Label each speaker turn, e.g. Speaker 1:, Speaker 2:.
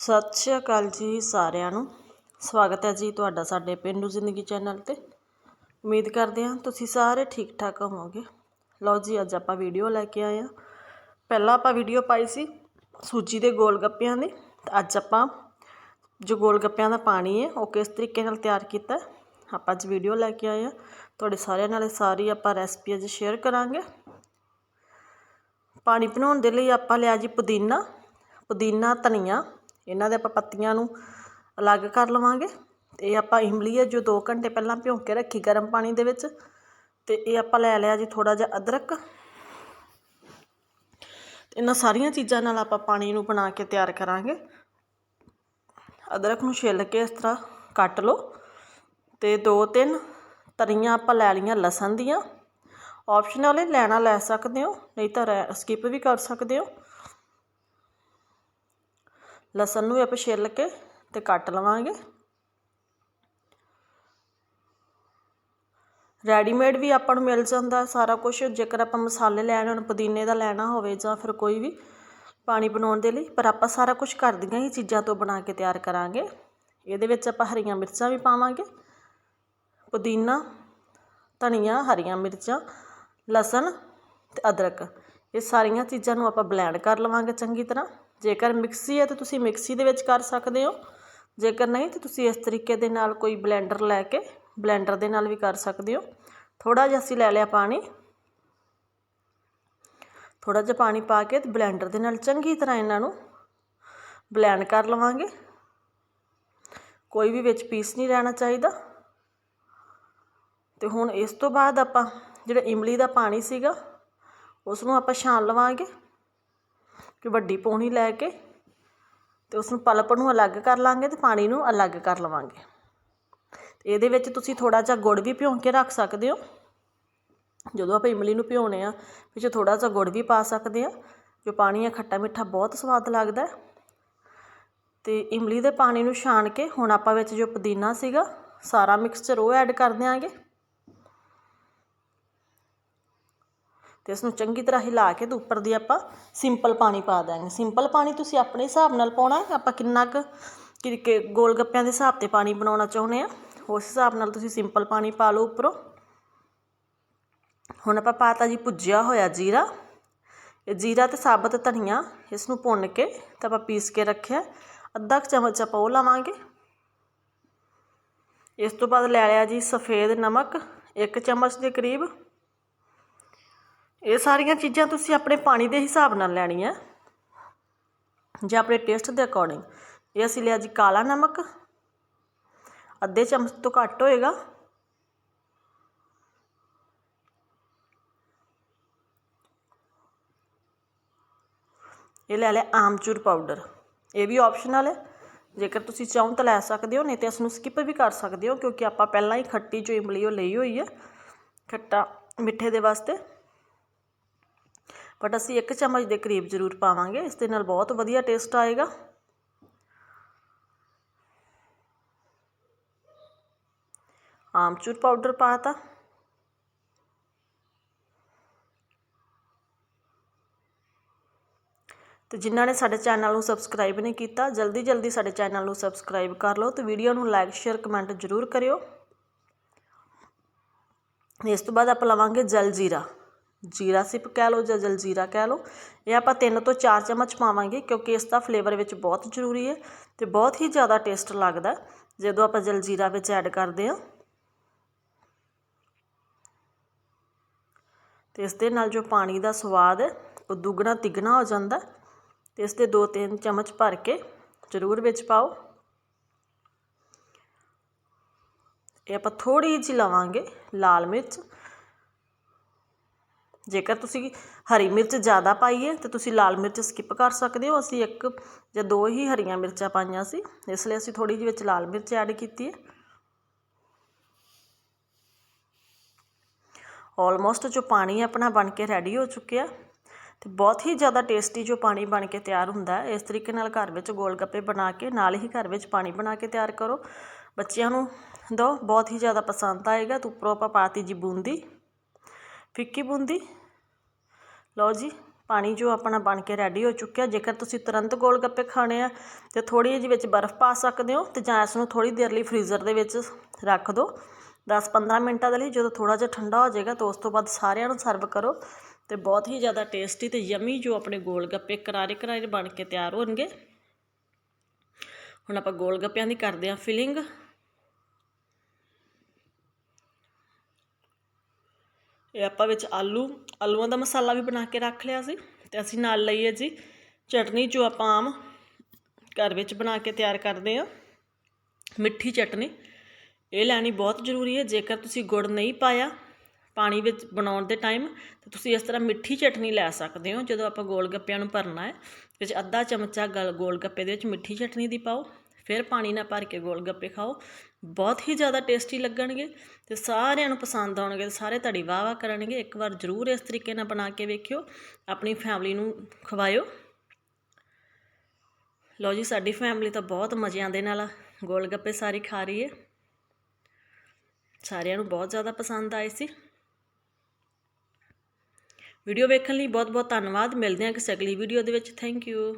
Speaker 1: ਸਤਿ ਸ਼੍ਰੀ ਅਕਾਲ ਜੀ ਸਾਰਿਆਂ ਨੂੰ। ਸਵਾਗਤ ਹੈ ਜੀ ਤੁਹਾਡਾ ਸਾਡੇ ਪਿੰਡੂ ਜ਼ਿੰਦਗੀ ਚੈਨਲ ਤੇ। ਉਮੀਦ ਕਰਦੇ ਹਾਂ ਤੁਸੀਂ ਸਾਰੇ ਠੀਕ ਠਾਕ ਹੋਵੋਗੇ। ਲਓ ਜੀ, ਅੱਜ ਆਪਾਂ ਵੀਡੀਓ ਲੈ ਕੇ ਆਏ ਹਾਂ। ਪਹਿਲਾਂ ਆਪਾਂ ਵੀਡੀਓ ਪਾਈ ਸੀ ਸੂਜੀ ਦੇ ਗੋਲ ਗੱਪਿਆਂ ਦੀ। ਤੇ ਅੱਜ ਆਪਾਂ ਜੋ ਗੋਲ ਗੱਪਿਆਂ ਦਾ ਪਾਣੀ ਹੈ, ਉਹ ਕਿਸ ਤਰੀਕੇ ਨਾਲ ਤਿਆਰ ਕੀਤਾ ਆਪਾਂ ਅੱਜ ਵੀਡੀਓ ਲੈ ਕੇ ਆਏ ਹਾਂ। ਤੁਹਾਡੇ ਸਾਰਿਆਂ ਨਾਲ ਸਾਰੀ ਆਪਾਂ ਰੈਸਪੀ ਅੱਜ ਸ਼ੇਅਰ ਕਰਾਂਗੇ। ਪਾਣੀ ਬਣਾਉਣ ਦੇ ਲਈ ਆਪਾਂ ਲਿਆ ਜੀ ਪੁਦੀਨਾ। ਪੁਦੀਨਾ, ਧਨੀਆ ਇਹਨਾਂ ਦੇ ਆਪਾਂ ਪੱਤੀਆਂ ਨੂੰ ਅਲੱਗ ਕਰ ਲਵਾਂਗੇ ਤੇ ਇਹ ਆਪਾਂ ਇਮਲੀ ਹੈ ਜੋ 2 ਘੰਟੇ ਪਹਿਲਾਂ ਭਿਉਂ ਕੇ ਰੱਖੀ ਗਰਮ ਪਾਣੀ ਦੇ ਵਿੱਚ ਤੇ ਇਹ ਆਪਾਂ ਲੈ ਲਿਆ ਜੀ ਥੋੜਾ ਜਿਹਾ ਅਦਰਕ। ਇਹਨਾਂ ਸਾਰੀਆਂ ਚੀਜ਼ਾਂ ਨਾਲ ਆਪਾਂ ਪਾਣੀ ਨੂੰ ਬਣਾ ਕੇ ਤਿਆਰ ਕਰਾਂਗੇ। ਅਦਰਕ ਨੂੰ ਛਿੱਲ ਕੇ ਇਸ ਤਰ੍ਹਾਂ ਕੱਟ ਲਓ ਤੇ ਦੋ ਤਿੰਨ ਤਰੀਆਂ ਆਪਾਂ ਲੈ ਲਈਆਂ ਲਸਣ ਦੀਆਂ। ਆਪਸ਼ਨਲ ਹੈ ਲੈਣਾ ਲੈ ਸਕਦੇ ਹੋ, ਨਹੀਂ ਤਾਂ ਸਕਿਪ ਵੀ ਕਰ ਸਕਦੇ ਹੋ। ਲਸਣ ਨੂੰ ਵੀ ਆਪਾਂ ਛਿੱਲ ਕੇ ਤੇ ਕੱਟ ਲਵਾਂਗੇ। ਰੈਡੀਮੇਡ ਵੀ ਆਪਾਂ ਨੂੰ ਮਿਲ ਜਾਂਦਾ ਸਾਰਾ ਕੁਝ ਜੇਕਰ ਆਪਾਂ ਮਸਾਲੇ ਲੈਣੇ, ਹੋਣ ਪੁਦੀਨੇ ਦਾ ਲੈਣਾ ਹੋਵੇ ਜਾਂ ਫਿਰ ਕੋਈ ਵੀ ਪਾਣੀ ਬਣਾਉਣ ਦੇ ਲਈ, ਪਰ ਆਪਾਂ ਸਾਰਾ ਕੁਝ ਘਰ ਦੀਆਂ ਹੀ ਚੀਜ਼ਾਂ ਤੋਂ ਬਣਾ ਕੇ ਤਿਆਰ ਕਰਾਂਗੇ। ਇਹਦੇ ਵਿੱਚ ਆਪਾਂ ਹਰੀਆਂ ਮਿਰਚਾਂ ਵੀ ਪਾਵਾਂਗੇ। ਪੁਦੀਨਾ, ਧਨੀਆ, ਹਰੀਆਂ ਮਿਰਚਾਂ, ਲਸਣ ਤੇ ਅਦਰਕ। ਇਹ ਸਾਰੀਆਂ ਚੀਜ਼ਾਂ ਨੂੰ ਆਪਾਂ ਬਲੈਂਡ ਕਰ ਲਵਾਂਗੇ ਚੰਗੀ ਤਰ੍ਹਾਂ। ਜੇਕਰ ਮਿਕਸੀ ਹੈ ਤਾਂ ਤੁਸੀਂ ਮਿਕਸੀ ਦੇ ਵਿੱਚ ਕਰ ਸਕਦੇ ਹੋ। ਜੇਕਰ ਨਹੀਂ ਤਾਂ ਤੁਸੀਂ ਇਸ ਤਰੀਕੇ ਦੇ ਨਾਲ ਕੋਈ ਬਲੈਂਡਰ ਲੈ ਕੇ ਬਲੈਂਡਰ ਦੇ ਨਾਲ ਵੀ ਕਰ ਸਕਦੇ ਹੋ। ਥੋੜਾ ਜਿਹਾ ਅਸੀਂ ਲੈ ਲਿਆ ਪਾਣੀ। ਥੋੜਾ ਜਿਹਾ ਪਾਣੀ ਪਾ ਕੇ ਤੇ ਬਲੈਂਡਰ ਦੇ ਨਾਲ ਚੰਗੀ ਤਰ੍ਹਾਂ ਇਹਨਾਂ ਨੂੰ ਬਲੈਂਡ ਕਰ ਲਵਾਂਗੇ। ਕੋਈ ਵੀ ਵਿੱਚ ਪੀਸ ਨਹੀਂ ਰਹਿਣਾ ਚਾਹੀਦਾ। ਤੇ ਹੁਣ ਇਸ ਤੋਂ ਬਾਅਦ ਆਪਾਂ ਜਿਹੜਾ ਇਮਲੀ ਦਾ ਪਾਣੀ ਸੀਗਾ ਉਸ ਨੂੰ ਆਪਾਂ ਛਾਣ ਲਵਾਂਗੇ। ਕਿ ਵੱਡੀ ਪੌਣੀ ਲੈ ਕੇ ਅਤੇ ਉਸਨੂੰ ਪਲਪ ਨੂੰ ਅਲੱਗ ਕਰ ਲਾਂਗੇ ਅਤੇ ਪਾਣੀ ਨੂੰ ਅਲੱਗ ਕਰ ਲਵਾਂਗੇ। ਤੇ ਇਹਦੇ ਵਿੱਚ ਤੁਸੀਂ ਥੋੜ੍ਹਾ ਜਿਹਾ ਗੁੜ ਵੀ ਭਿਉਂ ਕੇ ਰੱਖ ਸਕਦੇ ਹੋ। ਜਦੋਂ ਆਪਾਂ ਇਮਲੀ ਨੂੰ ਭਿਉਣੇ ਆ, ਵਿੱਚ ਥੋੜ੍ਹਾ ਜਿਹਾ ਗੁੜ ਵੀ ਪਾ ਸਕਦੇ ਆ, ਜੋ ਪਾਣੀ ਆ ਖੱਟਾ ਮਿੱਠਾ ਬਹੁਤ ਸਵਾਦ ਲੱਗਦਾ ਤੇ ਇਮਲੀ ਦੇ ਪਾਣੀ ਨੂੰ ਛਾਣ ਕੇ ਹੁਣ ਆਪਾਂ ਵਿੱਚ ਜੋ ਪੁਦੀਨਾ ਸੀਗਾ, ਸਾਰਾ ਮਿਕਸਚਰ ਉਹ ਐਡ ਕਰ ਦਿਆਂਗੇ। ਤੇ ਇਸ ਨੂੰ ਚੰਗੀ ਤਰ੍ਹਾਂ ਹਿਲਾ ਕੇ ਤੇ ਉੱਪਰ ਦੀ ਆਪਾਂ ਸਿੰਪਲ ਪਾਣੀ ਪਾ ਦਾਂਗੇ ਸਿੰਪਲ ਪਾਣੀ ਤੁਸੀਂ ਆਪਣੇ ਹਿਸਾਬ ਨਾਲ ਪਾਉਣਾ ਆਪਾਂ ਕਿੰਨਾ ਕੁ ਕਿ ਗੋਲ ਗੱਪਿਆਂ ਦੇ ਹਿਸਾਬ ਤੇ ਪਾਣੀ ਬਣਾਉਣਾ ਚਾਹੁੰਦੇ ਆ ਉਸ ਹਿਸਾਬ ਨਾਲ ਤੁਸੀਂ ਸਿੰਪਲ ਪਾਣੀ ਪਾ ਲਓ ਉੱਪਰੋਂ। ਹੁਣ ਆਪਾਂ ਪਾਤਾ ਜੀ ਭੁੱਜਿਆ ਹੋਇਆ ਜੀਰਾ। ਇਹ ਜੀਰਾ ਤੇ ਸਾਬਤ ਧਨੀਆ ਇਸ ਨੂੰ ਭੁੰਨ ਕੇ ਤਾਂ ਆਪਾਂ ਪੀਸ ਕੇ ਰੱਖਿਆ ਅੱਧਾ ਚਮਚ ਆਪਾਂ ਉਹ ਲਾਵਾਂਗੇ। ਇਸ ਤੋਂ ਬਾਅਦ ਲੈ ਲਿਆ ਜੀ ਸਫੇਦ ਨਮਕ। 1 ਚਮਚ ਦੇ ਕਰੀਬ ਇਹ ਸਾਰੀਆਂ ਚੀਜ਼ਾਂ ਤੁਸੀਂ ਆਪਣੇ ਪਾਣੀ ਦੇ ਹਿਸਾਬ ਨਾਲ ਲੈਣੀਆਂ ਜਾਂ ਆਪਣੇ ਟੇਸਟ ਦੇ ਅਕੋਰਡਿੰਗ ਇਹ ਅਸੀਂ ਲਿਆ ਜੀ ਕਾਲਾ ਨਮਕ। ਅੱਧੇ ਚਮਚ ਤੋਂ ਘੱਟ ਹੋਏਗਾ। ਇਹ ਲੈ ਲਿਆ ਆਮਚੂਰ ਪਾਊਡਰ ਇਹ ਵੀ ਆਪਸ਼ਨਲ ਹੈ। ਜੇਕਰ ਤੁਸੀਂ ਚਾਹੋ ਤਾਂ ਲੈ ਸਕਦੇ ਹੋ, ਨਹੀਂ ਤੇ ਇਸ ਨੂੰ ਸਕਿਪ ਵੀ ਕਰ ਸਕਦੇ ਹੋ, ਕਿਉਂਕਿ ਆਪਾਂ ਪਹਿਲਾਂ ਹੀ ਖੱਟੀ ਜੋ ਇਮਲੀ ਉਹ ਲਈ ਹੋਈ ਹੈ। ਖੱਟਾ ਮਿੱਠੇ ਦੇ ਵਾਸਤੇ। ਬਟ ਅਸੀਂ ਇੱਕ ਚਮਚ ਦੇ ਕਰੀਬ ਜ਼ਰੂਰ ਪਾਵਾਂਗੇ। ਇਸ ਦੇ ਨਾਲ ਬਹੁਤ ਵਧੀਆ ਟੇਸਟ ਆਏਗਾ। ਆਮਚੂਰ ਪਾਊਡਰ ਪਾਤਾ। ਤੇ ਜਿਨ੍ਹਾਂ ਨੇ ਸਾਡੇ ਚੈਨਲ ਨੂੰ ਸਬਸਕ੍ਰਾਈਬ ਨਹੀਂ ਕੀਤਾ, ਜਲਦੀ ਜਲਦੀ ਸਾਡੇ ਚੈਨਲ ਨੂੰ ਸਬਸਕ੍ਰਾਈਬ ਕਰ ਲਓ ਤੇ ਵੀਡੀਓ ਨੂੰ ਲਾਈਕ ਸ਼ੇਅਰ ਕਮੈਂਟ ਜ਼ਰੂਰ ਕਰਿਓ। ਇਸ ਤੋਂ ਬਾਅਦ ਆਪਾਂ ਲਵਾਂਗੇ ਜਲ ਜੀਰਾ। ਜੀਰਾ ਸਿਪ ਕਹਿ ਲਓ ਜਾਂ ਜਲਜੀਰਾ ਕਹਿ ਲਓ। ਇਹ ਆਪਾਂ ਤਿੰਨ ਤੋਂ ਚਾਰ ਚਮਚ ਪਾਵਾਂਗੇ ਕਿਉਂਕਿ ਇਸ ਦਾ ਫਲੇਵਰ ਵਿੱਚ ਬਹੁਤ ਜ਼ਰੂਰੀ ਹੈ ਤੇ ਬਹੁਤ ਹੀ ਜ਼ਿਆਦਾ ਟੇਸਟ ਲੱਗਦਾ ਜਦੋਂ ਆਪਾਂ ਜਲਜੀਰਾ ਵਿੱਚ ਐਡ ਕਰਦੇ ਹਾਂ। ਤੇ ਇਸ ਦੇ ਨਾਲ ਜੋ ਪਾਣੀ ਦਾ ਸਵਾਦ ਹੈ, ਉਹ ਦੁੱਗਣਾ ਤਿੱਗਣਾ ਹੋ ਜਾਂਦਾ ਤੇ ਇਸ ਦੇ 2-3 ਚਮਚ ਭਰ ਕੇ ਜ਼ਰੂਰ ਵਿੱਚ ਪਾਓ। ਇਹ ਆਪਾਂ ਥੋੜੀ ਜਿਹੀ ਲਵਾਂਗੇ ਲਾਲ ਮਿਰਚ। ਜੇਕਰ ਤੁਸੀਂ ਹਰੀ ਮਿਰਚ ਜ਼ਿਆਦਾ ਪਾਈ ਹੈ ਤੇ ਤੁਸੀਂ ਲਾਲ ਮਿਰਚ ਸਕਿਪ ਕਰ ਸਕਦੇ ਹੋ। ਅਸੀਂ ਇੱਕ ਜਾਂ ਦੋ ਹੀ ਹਰੀਆਂ ਮਿਰਚਾਂ ਪਾਈਆਂ ਸੀ, ਇਸ ਲਈ ਅਸੀਂ ਥੋੜੀ ਜਿਹੀ ਵਿੱਚ ਲਾਲ ਮਿਰਚ ਐਡ ਕੀਤੀ ਹੈ। ਆਲਮੋਸਟ ਜੋ ਪਾਣੀ ਆਪਣਾ ਬਣ ਕੇ ਰੈਡੀ ਹੋ ਚੁੱਕਿਆ, ਤੇ ਬਹੁਤ ਹੀ ਜ਼ਿਆਦਾ ਟੇਸਟੀ ਜੋ ਪਾਣੀ ਬਣ ਕੇ ਤਿਆਰ ਹੁੰਦਾ ਹੈ, ਇਸ ਤਰੀਕੇ ਨਾਲ ਘਰ ਵਿੱਚ ਗੋਲ ਗੱਪੇ ਬਣਾ ਕੇ, ਨਾਲ ਹੀ ਘਰ ਵਿੱਚ ਪਾਣੀ ਬਣਾ ਕੇ ਤਿਆਰ ਕਰੋ। ਬੱਚਿਆਂ ਨੂੰ ਦੋ, ਬਹੁਤ ਹੀ ਜ਼ਿਆਦਾ ਪਸੰਦ ਆਏਗਾ। ਤੇ ਉੱਪਰੋਂ ਆਪਾਂ ਪਾਤੀ ਜੀ ਬੂੰਦੀ, ਫਿੱਕੀ ਬੂੰਦੀ ਲਓ ਜੀ, ਪਾਣੀ ਜੋ ਆਪਣਾ ਬਣ ਕੇ ਰੈਡੀ ਹੋ ਚੁੱਕਿਆ। ਜੇਕਰ ਤੁਸੀਂ ਤੁਰੰਤ ਗੋਲ ਗੱਪੇ ਖਾਣੇ ਆ, ਤੇ ਥੋੜੀ ਜਿਹੀ ਵਿੱਚ ਬਰਫ਼ ਪਾ ਸਕਦੇ ਹੋ ਤੇ ਜਾਂ ਇਸ ਨੂੰ ਥੋੜੀ ਦੇਰ ਲਈ ਫ੍ਰੀਜ਼ਰ ਦੇ ਵਿੱਚ ਰੱਖ ਦਿਓ 10-15 ਮਿੰਟਾਂ ਦੇ ਲਈ ਜਦੋਂ ਥੋੜਾ ਜਿਹਾ ਠੰਡਾ ਹੋ ਜਾਏਗਾ ਤਾਂ ਉਸ ਤੋਂ ਬਾਅਦ ਸਾਰਿਆਂ ਨੂੰ ਸਰਵ ਕਰੋ ਤੇ ਬਹੁਤ ਹੀ ਜ਼ਿਆਦਾ ਟੇਸਟੀ ਤੇ ਯਮੀ ਜੋ ਆਪਣੇ ਗੋਲ ਗੱਪੇ ਕਰਾਰੇ ਕਰਾਰੇ ਬਣ ਕੇ ਤਿਆਰ ਹੋਣਗੇ। ਹੁਣ ਆਪਾਂ ਗੋਲ ਗੱਪਿਆਂ ਦੀ ਕਰਦੇ ਹਾਂ ਫਿਲਿੰਗ ਇਹ ਆਪਾਂ ਵਿੱਚ ਆਲੂ, ਆਲੂਆਂ ਦਾ ਮਸਾਲਾ ਵੀ ਬਣਾ ਕੇ ਰੱਖ ਲਿਆ ਸੀ ਤੇ ਅਸੀਂ ਨਾਲ ਲਈ ਹੈ ਜੀ ਚਟਨੀ ਜੋ ਆਪਾਂ ਆਮ ਘਰ ਵਿੱਚ ਬਣਾ ਕੇ ਤਿਆਰ ਕਰਦੇ ਆ ਮਿੱਠੀ ਚਟਨੀ। ਇਹ ਲੈਣੀ ਬਹੁਤ ਜ਼ਰੂਰੀ ਹੈ, ਜੇਕਰ ਤੁਸੀਂ ਗੁੜ ਨਹੀਂ ਪਾਇਆ ਪਾਣੀ ਵਿੱਚ ਬਣਾਉਣ ਦੇ ਟਾਈਮ, ਤਾਂ ਤੁਸੀਂ ਇਸ ਤਰ੍ਹਾਂ ਮਿੱਠੀ ਚਟਨੀ ਲੈ ਸਕਦੇ ਹੋ, ਜਦੋਂ ਆਪਾਂ ਗੋਲ ਗੱਪਿਆਂ ਨੂੰ ਭਰਨਾ ਹੈ। ਵਿੱਚ ਅੱਧਾ ਚਮਚਾ ਗਲ ਗੋਲ ਗੱਪੇ ਦੇ ਵਿੱਚ ਮਿੱਠੀ ਚਟਨੀ ਦੀ ਪਾਓ, ਫਿਰ ਪਾਣੀ ਨਾਲ ਭਰ ਕੇ ਗੋਲ ਗੱਪੇ ਖਾਓ। ਬਹੁਤ ਹੀ ਜ਼ਿਆਦਾ ਟੇਸਟੀ ਲੱਗਣਗੇ ਤੇ ਸਾਰਿਆਂ ਨੂੰ ਪਸੰਦ ਆਉਣਗੇ ਤੇ ਸਾਰੇ ਤੁਹਾਡੀ ਵਾਹ ਵਾਹ ਕਰਨਗੇ। ਇੱਕ ਵਾਰ ਜ਼ਰੂਰ ਇਸ ਤਰੀਕੇ ਨਾਲ ਬਣਾ ਕੇ ਵੇਖਿਓ, ਆਪਣੀ ਫੈਮਿਲੀ ਨੂੰ ਖਵਾਇਓ। ਲਓ ਜੀ, ਸਾਡੀ ਫੈਮਿਲੀ ਤਾਂ ਬਹੁਤ ਮਜ਼ਿਆਂ ਦੇ ਨਾਲ ਗੋਲ ਗੱਪੇ ਸਾਰੀ ਖਾ ਰਹੀ ਹੈ ਸਾਰਿਆਂ ਨੂੰ ਬਹੁਤ ਜ਼ਿਆਦਾ ਪਸੰਦ ਆਏ ਸੀ। ਵੀਡੀਓ ਵੇਖਣ ਲਈ ਬਹੁਤ ਬਹੁਤ ਧੰਨਵਾਦ। ਮਿਲਦੇ ਹਾਂ ਕਿਸੇ ਅਗਲੀ ਵੀਡੀਓ ਦੇ ਵਿੱਚ। Thank you